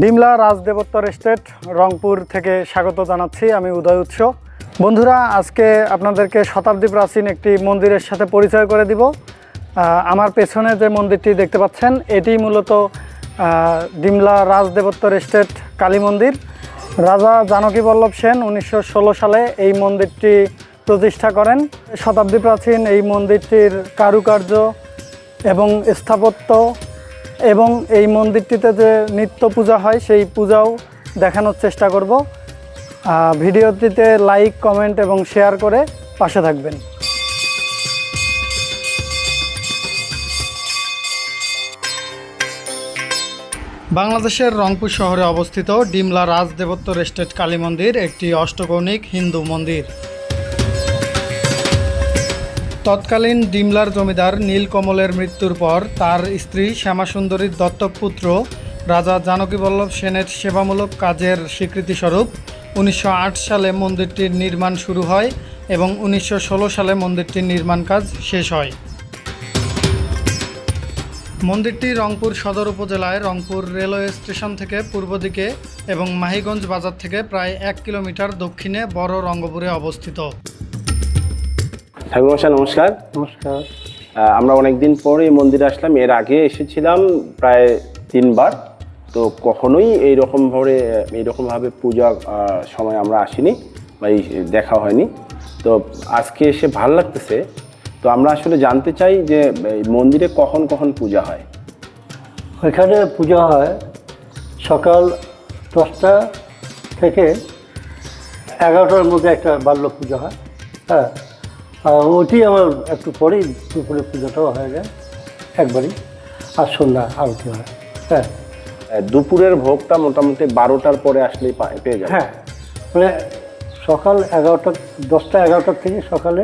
Dimla রাজদেবত্তর estate Rangpur থেকে স্বাগত জানাচ্ছি আমি উদয় উৎস। বন্ধুরা, আজকে আপনাদেরকে শতাব্দী প্রাচীন একটি মন্দিরের সাথে পরিচয় করে দিব। আমার পেছনে যে মন্দিরটি দেখতে পাচ্ছেন, এটি মূলত ডিমলা রাজদেবত্তর এস্টেট কালী মন্দির। রাজা জানকী বল্লভ সেন উনিশশো ষোলো সালে এই মন্দিরটি প্রতিষ্ঠা করেন। শতাব্দী প্রাচীন এই মন্দিরটির কারুকার্য এবং স্থাপত্য এবং এই মন্দিরটিতে যে নিত্য পূজা হয়, সেই পূজাও দেখানোর চেষ্টা করব। ভিডিওটিতে লাইক, কমেন্ট এবং শেয়ার করে পাশে থাকবেন। বাংলাদেশের রংপুর শহরে অবস্থিত ডিমলা রাজদেবত্ব রেস্টেট কালী মন্দির একটি অষ্টকৌণিক হিন্দু মন্দির। তৎকালীন ডিমলার জমিদার নীলকমলের মৃত্যুর পর তার স্ত্রী শ্যামাসুন্দরীর দত্তক পুত্র রাজা জানকীবল্লভ সেনের সেবামূলক কাজের স্বীকৃতিস্বরূপ উনিশশো আট সালে মন্দিরটির নির্মাণ শুরু হয় এবং উনিশশো ষোলো সালে মন্দিরটির নির্মাণ কাজ শেষ হয়। মন্দিরটি রংপুর সদর উপজেলায় রংপুর রেলওয়ে স্টেশন থেকে পূর্ব দিকে এবং মাহিগঞ্জ বাজার থেকে প্রায় এক কিলোমিটার দক্ষিণে বড় রঙ্গপুরে অবস্থিত। ঠাকুর মশাই নমস্কার। নমস্কার। আমরা অনেকদিন পরে এই মন্দিরে আসলাম। এর আগে এসেছিলাম প্রায় তিনবার। তো কখনোই এইরকমভাবে এইরকমভাবে পূজা সময় আমরা আসিনি বা এই দেখা হয়নি। তো আজকে এসে ভালো লাগতেছে। তো আমরা আসলে জানতে চাই যে এই মন্দিরে কখন কখন পূজা হয়? ওইখানে পূজা হয় সকাল দশটা থেকে এগারোটার মধ্যে একটা বাল্য পূজা হয়। হ্যাঁ। ওটি আমার একটু পরেই দুপুরে পূজাটাও হয়ে যায় একবারই। আর সন্ধ্যা আরতি হয় হ্যাঁ। দুপুরের ভোগটা মোটামুটি বারোটার পরে আসলেই পেয়ে যাবে। হ্যাঁ মানে সকাল এগারোটা দশটা এগারোটার থেকে সকালে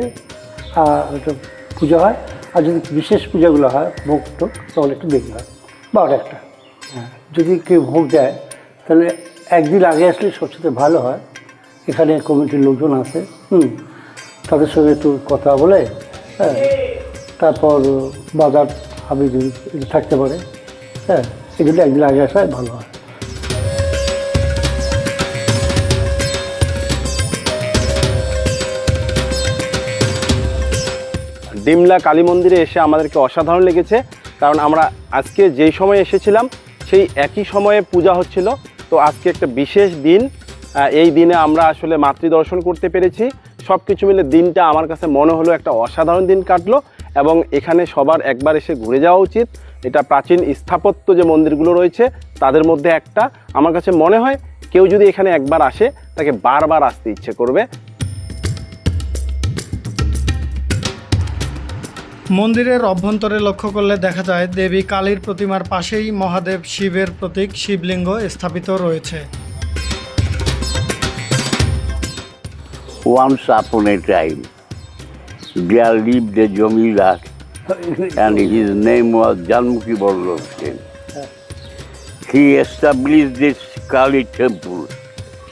পুজো হয়। আর যদি বিশেষ পূজাগুলো হয় ভোগ টোক তাহলে একটু দেরি হয় বারোটা একটা। হ্যাঁ যদি কেউ ভোগ দেয় তাহলে একদিন আগে আসলে সবচেয়ে ভালো হয়। এখানে কমিটির লোকজন আছে হুম। তাদের সঙ্গে একটু কথা বলে হ্যাঁ তারপর বাজার হাবি যদি থাকতে পারে হ্যাঁ এগুলো একদিন আগে আসায় ভালো হয়। ডিমলা কালী মন্দিরে এসে আমাদেরকে অসাধারণ লেগেছে, কারণ আমরা আজকে যেই সময় এসেছিলাম, সেই একই সময়ে পূজা হচ্ছিল। তো আজকে একটা বিশেষ দিন এই দিনে আমরা আসলে মাতৃদর্শন করতে পেরেছি। সব কিছু মিলে দিনটা আমার কাছে মনে হলো একটা অসাধারণ দিন কাটলো এবং এখানে সবার একবার এসে ঘুরে যাওয়া উচিত। এটা প্রাচীন স্থাপত্য যে মন্দিরগুলো রয়েছে, তাদের মধ্যে একটা। আমার কাছে মনে হয় কেউ যদি এখানে একবার আসে, তাকে বারবার আসতে ইচ্ছে করবে। মন্দিরের অভ্যন্তরে লক্ষ্য করলে দেখা যায় দেবী কালীর প্রতিমার পাশেই মহাদেব শিবের প্রতীক শিবলিঙ্গ স্থাপিত রয়েছে। Once upon a time, there lived a Jomidar, and his name was Janmuki Vallabh He established this Kali temple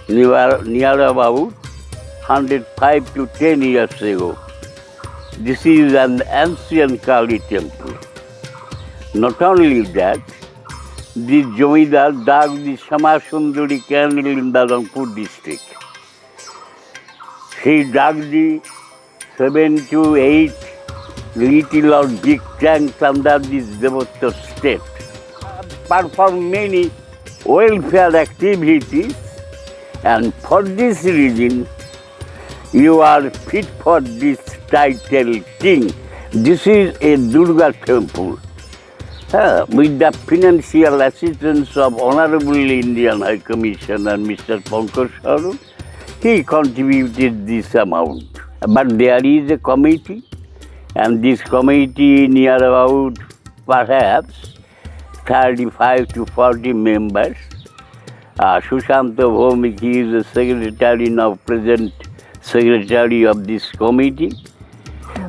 near, near about 105 to 10 years ago. This is an ancient Kali temple. Not only that, the Jomidar dug the Samasundari canal in the district. He dug the seven to eight little or big tanks under this Devoto state. Perform many welfare activities, and for this reason, you are fit for this title king. This is a Durga temple. Uh, with the financial assistance of Honorable Indian High Commissioner Mr. Pankaj Saru, he contributed this amount. But there is a committee, and this committee near about perhaps 35 to 40 members. Uh, Sushanta Bhomik is the secretary now, present secretary of this committee.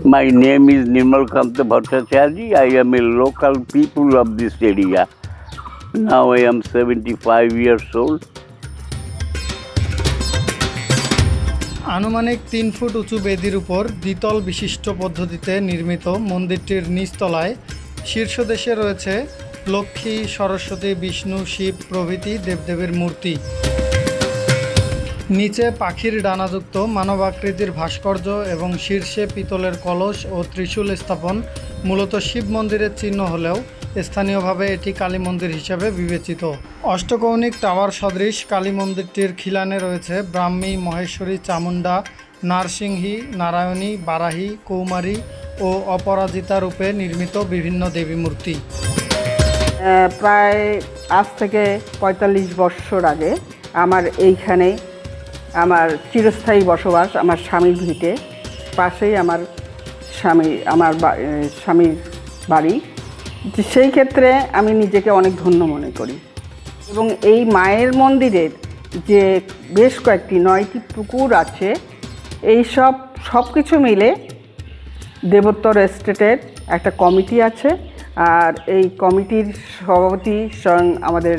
My name is Nimal Kanta Bhattacharya. I am a local people of this area. Now I am 75 years old. আনুমানিক তিন foot উঁচু বেদির উপর দ্বিতল বিশিষ্ট পদ্ধতিতে নির্মিত মন্দিরটির নিচতলায় শীর্ষদেশে রয়েছে লক্ষ্মী, সরস্বতী, বিষ্ণু, শিব প্রভৃতি দেবদেবীর মূর্তি। নিচে পাখির ডানাযুক্ত মানবাকৃতির ভাস্কর্য এবং শীর্ষে পিতলের কলস ও ত্রিশূল স্থাপন মূলত শিব মন্দিরের চিহ্ন হলেও স্থানীয়ভাবে এটি কালী মন্দির হিসেবে বিবেচিত। অষ্টকৌণিক টাওয়ার সদৃশ কালী মন্দিরটির খিলানে রয়েছে ব্রাহ্মী, মহেশ্বরী, চামুণ্ডা, নারসিংহী, নারায়ণী, বারাহী, কৌমারী ও অপরাজিতা রূপে নির্মিত বিভিন্ন দেবী মূর্তি। প্রায় আজ থেকে পঁয়তাল্লিশ বৎসর আগে আমার এইখানে আমার চিরস্থায়ী বসবাস আমার স্বামীর ভিটে, পাশেই আমার স্বামী, আমার স্বামীর বাড়ি। সেই ক্ষেত্রে আমি নিজেকে অনেক ধন্য মনে করি। এবং এই মায়ের মন্দিরের যে বেশ কয়েকটি, নয়টি পুকুর আছে, এই সব সব কিছু মিলে দেবোত্তর এস্টেটের একটা কমিটি আছে। আর এই কমিটির সভাপতি স্বয়ং আমাদের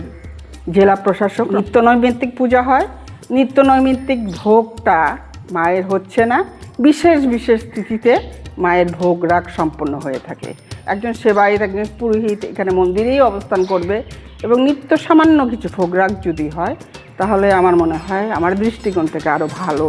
জেলা প্রশাসক। নিত্য নৈমিত্তিক পূজা হয়। নিত্য নৈমিত্তিক ভোগটা মায়ের হচ্ছে না। বিশেষ বিশেষ তিথিতে মায়ের ভোগ রাগ সম্পন্ন হয়ে থাকে। একজন সেবায়িত, একজন পুরোহিত এখানে মন্দিরেই অবস্থান করবে এবং নিত্য সামান্য কিছু ভোগরাগ যদি হয়, তাহলে আমার মনে হয় আমার দৃষ্টিকোণ থেকে আরও ভালো।